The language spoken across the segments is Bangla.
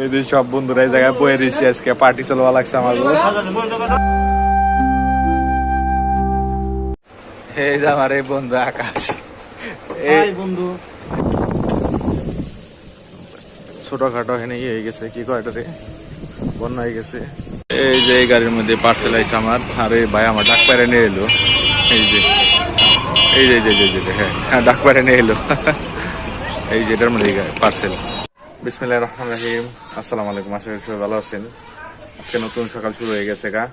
এই যে সব বন্ধুরা এই জায়গায় বয়ে দিয়েছি আজকে। পার্টি চলবা লাগছে আমার এই যে আমার এই বন্ধু আকাশ। এই বন্ধু। ছোটখাটো এখানে ইয়ে হয়ে গেছে কি কয় এটাতে? বন্যা হয়ে গেছে। এই যে এই গাড়ির মধ্যে পার্সেল আইছে আমার। আর এই ভাই আমার ডাক পায়রা নিয়ে এলো। এই যে। এই যে এই যে, হ্যাঁ হ্যাঁ ডাক পায়রা নিয়ে এলো। এই যে এটার মধ্যে পার্সেল বিসমিল্লাহ রহমান রাহিম। আসসালামু আলাইকুম, আশা করি সবাই ভালো আছেন। আজকে নতুন সকাল শুরু হয়ে গেছে গা।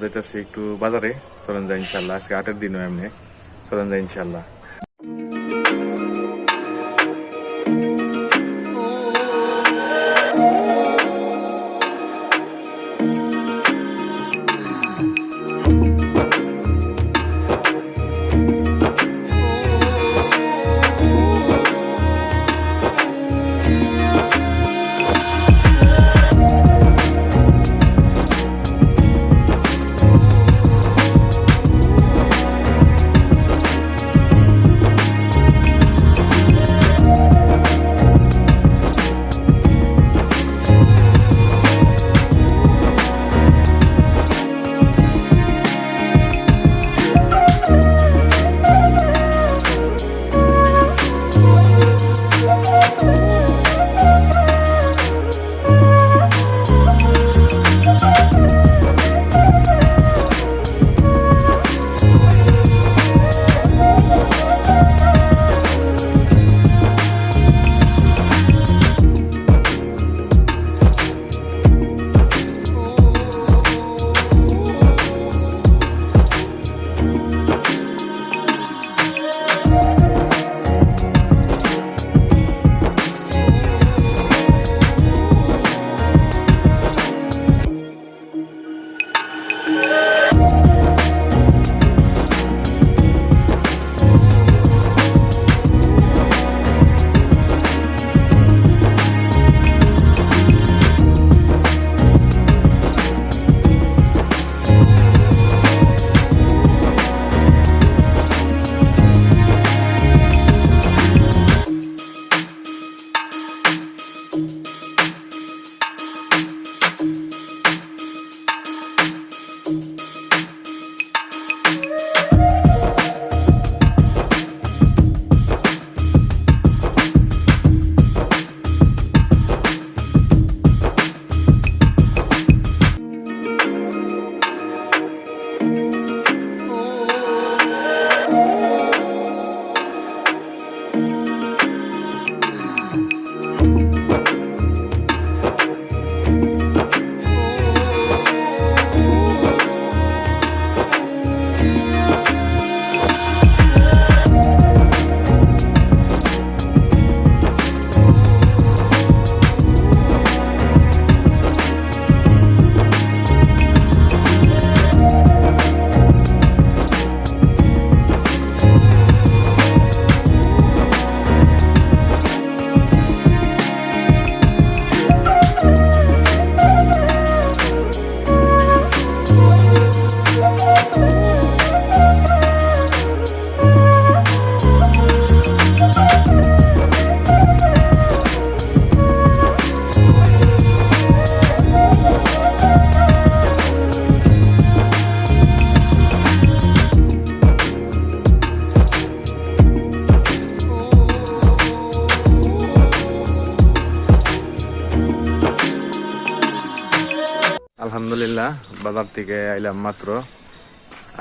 যেটা একটু বাজারে। চলেন যাই ইনশাল্লাহ আজকে আটের দিনও এমনি। চলেন যাই ইনশাল্লাহ বাজার থেকে আইলাম মাত্র।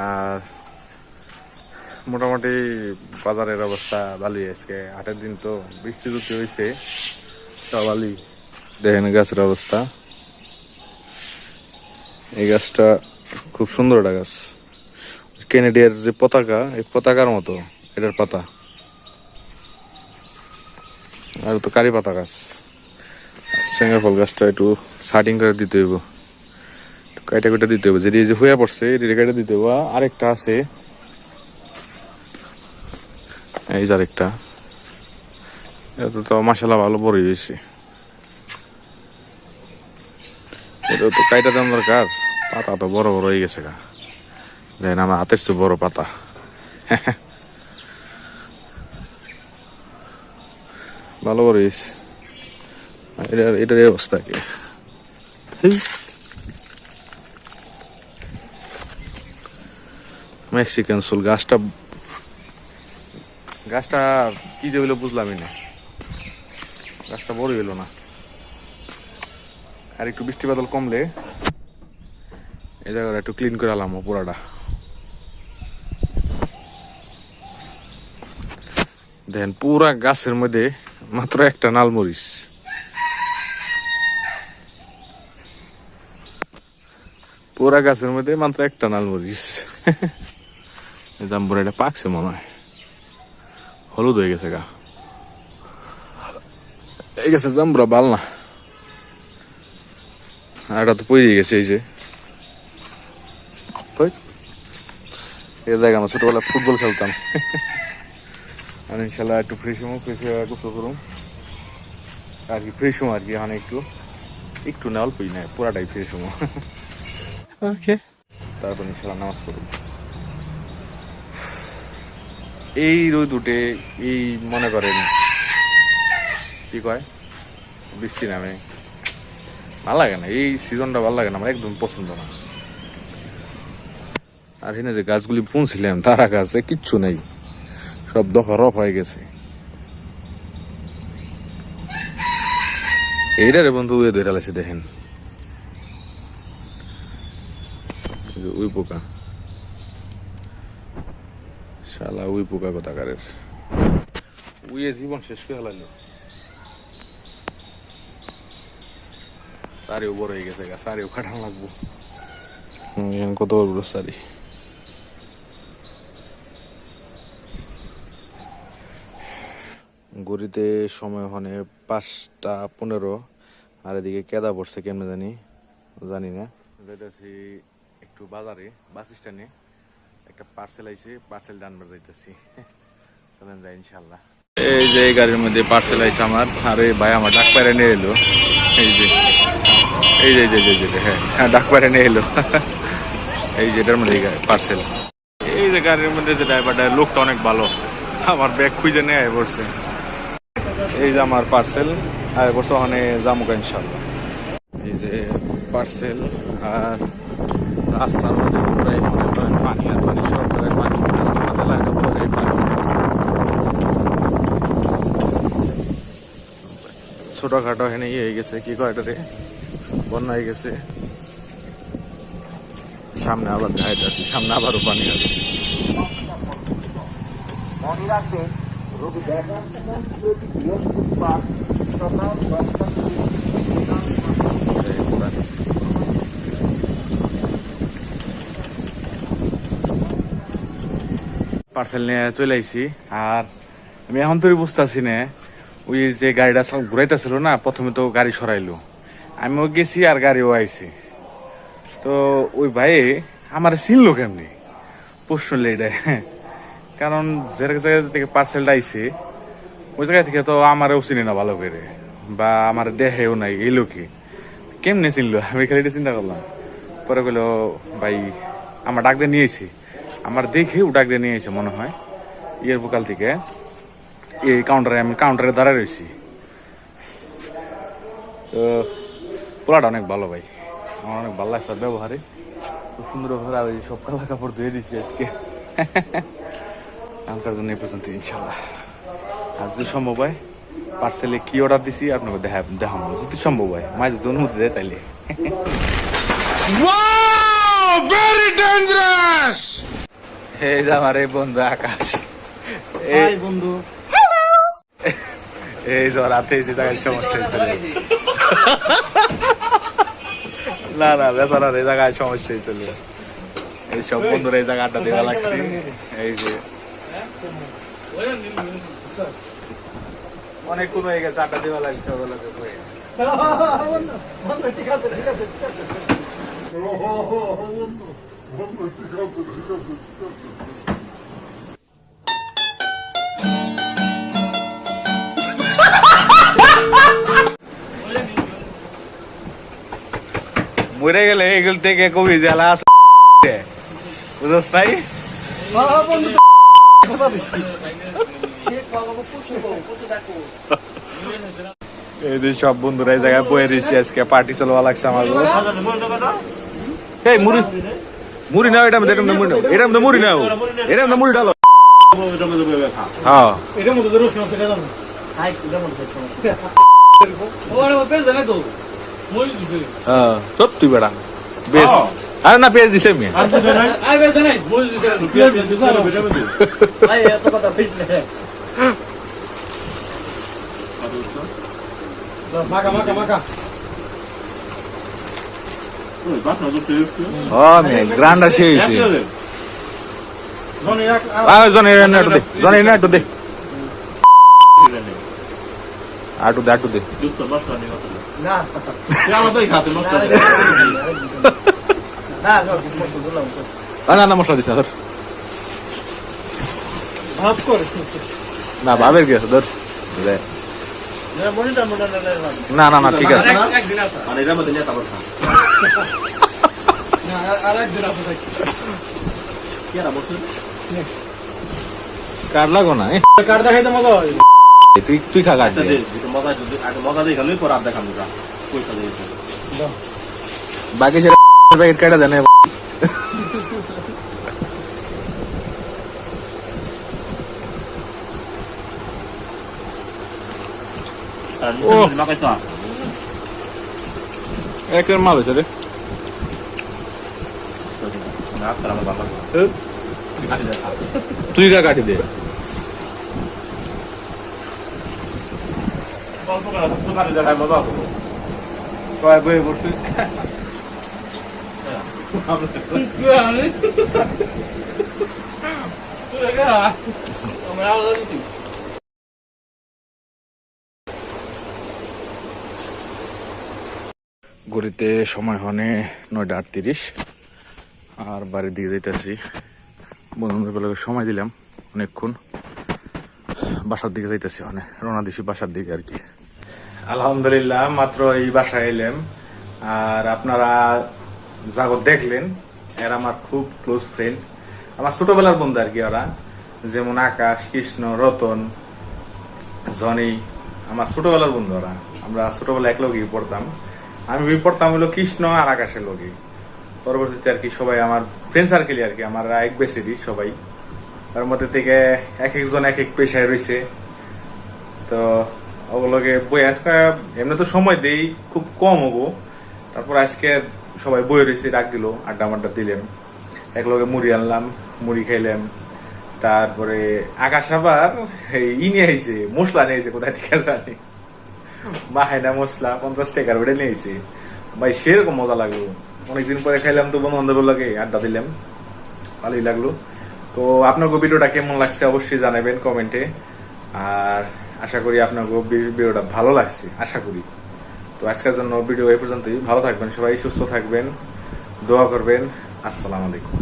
আর মোটামুটি বাজারের অবস্থা ভালোই আজকে। হাটের দিন তো বৃষ্টি রুটি হয়েছে তা দেখেন গাছের অবস্থা। এই গাছটা খুব সুন্দর একটা গাছ। কেনেডিয়ার যে পতাকা, এই পতাকার মতো, এটার পাতা। আর তো কারি পাতা গাছ। সেঙ্গা ফল গাছটা একটু শার্টিং করে দিতে হইব। কাইটা কাইটা দিতে হবে যেটি যে হয়ে পড়ছে এটি কাইটা দিতে হবে আরেকটা আছে। এই যে আরেকটা। এটা তো মাসালা ভালো বড় হয়েছে এটা তো কাইটা দাম দরকার। পাতা তো বড় বড় হয়ে গেছে গা। দেখেন আমার হাতের চেয়ে বড় পাতা। ভালো বড় হয়েছে এটার এটার অবস্থা কি? মেক্সিকান সোল গাছটা গাছটা কি যে হইল বুঝলামই না। গাছটা বড় হইল না। আর একটু বৃষ্টি বাদল কমলে, এই জায়গাটা একটু ক্লিন করে আলাম পুরাটা। দেখেন পুরা গাছের মধ্যে মাত্র একটা নালমরিচ। পুরা গাছের মধ্যে মাত্র একটা নালমরিচ। জাম্বুরা এটা পাকছে মনে হয়। হলুদ হয়ে গেছে গা। এই গেছে জাম্বুরা বাল না। এটা তো পড়ে গেছে এই যে। এই জায়গা আমরা ছোটবেলা ফুটবল খেলতাম। আর ইনশাল্লাহ একটু ফ্রেশ হব ফ্রেশ হয়ে গোসল করুম আর কি ফ্রেশ হব আর কি মানে একটু। একটু না অল্পই না পুরাটাই ফ্রেশ হব ওকে তারপর ইনশাল্লাহ নামাজ পড়ুম এই রোদ উঠে, এই মনে করেন, কি কয়? বৃষ্টি নামে। ভালো লাগে না, এই সিজনটা ভালো লাগে না, আমার একদম পছন্দ না। আর এখানে যে গাছগুলি পুঁছিলাম তারা গাছে কিচ্ছু নেই। সব দফা রফ হয়ে গেছে। এইটারে বন্ধু উয়ে ধরে দেখেন। উই পোকা। শালা উই পোকা কোথাকারের। উইয়ে জীবন শেষ করে ফেলাইলো। সারিও বড় হয়ে গেছে গা সারিও কাটানো লাগবো। এখানে কত বড় বড় সারি। গড়িতে সময় হনে পাঁচটা পনেরো। আর এদিকে কেদা পড়ছে কেমনে জানি জানি না। যাইতেছি একটু বাজারে বাস স্ট্যান্ডে। একটা পার্সেল আইছে পার্সেল ডানবার যাইতেছি। চলেন যাই ইনশাল্লাহ এই যে এই গাড়ির মধ্যে পার্সেল আইছে আমার আর এই ভাই আমার ডাক পায়রা নিয়ে এলো। এই যে এই যে যে, যে, হ্যাঁ হ্যাঁ ডাক পায়রা নিয়ে এলো। এই যে এটার মধ্যে পার্সেল এই যে গাড়ির মধ্যে যে ড্রাইভারটা লোকটা অনেক ভালো। আমার ব্যাগ খুঁজে নিয়ে আয় পড়ছে। এই যে আমার পার্সেল আর বছর ওখানে জামুক ইনশাল্লাহ এই যে পার্সেল আর রাস্তার মধ্যে মাথা লাগে পরে পানি ছোটখাটো এখানে ইয়ে হয়ে গেছে, কি কয় এটাতে বন্যা হয়ে গেছে। সামনে আবার ঘাইট আছে, সামনে আবারও পানি আছে। মনে রাখবেন এই পুরা- পার্সেল নিয়ে চলে আইছি। আর আমি এখন তো বুঝতেছি না, ওই যে গাড়িটা ঘুরাইতেছিল না, প্রথমে তো গাড়ি সরাইলো। আমিও গেছি আর গাড়িও আইছি। তো ওই ভাই আমার চিনলো কেমনি? প্রশ্ন এটা কারণ যে জায়গা থেকে পার্সেলটা আইছে, ওই জায়গা থেকে তো আমারও চিনি না ভালো করে, বা আমার দেহেও নাই, এই লোকে। কেমনে চিনলো? আমি খালি চিন্তা করলাম। পরে কইলো, ভাই, আমার ডাক দিয়ে নিয়েছি আমার দেখে ডাক দিয়ে নিয়েছে মনে হয়, ইয়ের বোকাল থেকে, এই কাউন্টারে আমি কাউন্টারে দাঁড়ায় রয়েছি। তো, পোলাটা অনেক ভালো ভাই। আমার অনেক ভালো লাগছে ব্যবহারে। খুব সুন্দর ব্যবহার আর সব কালা কাপড় ধুয়ে দিচ্ছি আজকে। এখনকার জন্য এই পর্যন্ত ইনশাল্লাহ আজ যদি সম্ভব হয় পার্সেলে কি অর্ডার দিছি, আপনাকে দেখা, দেখাবো। যদি সম্ভব হয় মাঝে যদি অনুমতি দেয় তাইলে! এই যে আমার এই বন্ধু আকাশ। হাই বন্ধু। এই যে রাতে যে জায়গায় সমস্যা হয়েছিল না না বেচারার এই জায়গায় সমস্যা হয়েছিল এই সব বন্ধুরা এই জায়গা আড্ডা দেওয়া লাগছে। এই যে। অনেক কোন হয়ে গেছে আড্ডা দেওয়া লাগছে সকালে বন্ধু বন্ধু ঠিক আছে ঠিক আছে ঠিক আছে। মরে গেলে এগুলো থেকে কবি জেলা আস বুঝস দেখো এই যে সব বন্ধুরা এই জায়গায় বয়ে দিয়েছি, আজকে পার্টি চলবা লাগছে আমার। এই, মুড়ি। মুড়ি নাও এটা মধ্যে এটা মধ্যে মুড়ি নাও। এটা মধ্যে মুড়ি নাও। এটা মধ্যে মুড়ি ডালো। হ্যাঁ। মধ্যে এটা জানো ওরে ও পেজ তো মই দিছে হ্যাঁ সত্যি বেড়া বেশ আরে না পেঁয়াজ দিছে আমি আই পেজ নাই মই দিছে পেজ দিছে। আই এত কথা পেছলে মাকা মাকা মাকা আটু দে আটু দে না না না মশলা না না না দিস না ধর না ভাবের কি আছে ধর দে। না মনিটা মনিটা না না না না ঠিক আছে একদিন আছে না আর একদিন আছে কার লাগো না? কার দেখাইতে মজা হয়? তুই তুই খা কাট দে বাকি সেটা প্যাকেট কাটা দেন একের মাল হয়েছে রে তুই খা কাটি দে আমরা ঘড়িতে সময় হনে নয়টা আটত্রিশ। আর বাড়ির দিকে যাইতেছি। বন্ধুদের সময় দিলাম অনেকক্ষণ। বাসার দিকে যাইতেছি অনেক রোনা দিছি বাসার দিকে আর কি। আলহামদুলিল্লাহ, মাত্র এই বাসায় এলাম। আর আপনারা জাগত দেখলেন, এরা আমার খুব ক্লোজ ফ্রেন্ড আমার ছোটবেলার বন্ধু আর কি ওরা। যেমন আকাশ, কৃষ্ণ, রতন, জনি, আমার ছোটবেলার বন্ধু ওরা। আমরা ছোটবেলা এক লগেই পড়তাম। আমি বই পড়তাম হলো কৃষ্ণ আর আকাশের লগে পরবর্তীতে আর কি সবাই আমার ফ্রেন্ড সার্কেল আর কি, আমার এক বেসেরই সবাই। তার মধ্যে থেকে এক একজন এক এক পেশায় রয়েছে। তো ওগুলোকে বই আজকে এমনি তো সময় দেই, খুব কম হব তারপর আজকে সবাই বই রয়েছে, ডাক দিল, আড্ডা মাড্ডা দিলেন। এক লগে মুড়ি আনলাম, মুড়ি খাইলাম তারপরে আকাশ আবার এই নিয়ে আইছে, মশলা নিয়ে কোথায় থেকে জানি। বাহাইনা মশলা পঞ্চাশ টাকার ওটা নিয়ে আইছে। ভাই, সেরকম মজা লাগল। অনেকদিন পরে খাইলাম তো বন্ধু বান্ধবের লাগে, আড্ডা দিলাম। ভালোই লাগল। তো আপনাকে ভিডিওটা কেমন লাগছে অবশ্যই জানাবেন কমেন্টে। আর আশা করি আপনাকে ভিডিওটা ভালো লাগছে, আশা করি। তো আজকের জন্য ভিডিও এই পর্যন্তই। ভালো থাকবেন সবাই, সুস্থ থাকবেন। দোয়া করবেন। আসসালামু আলাইকুম।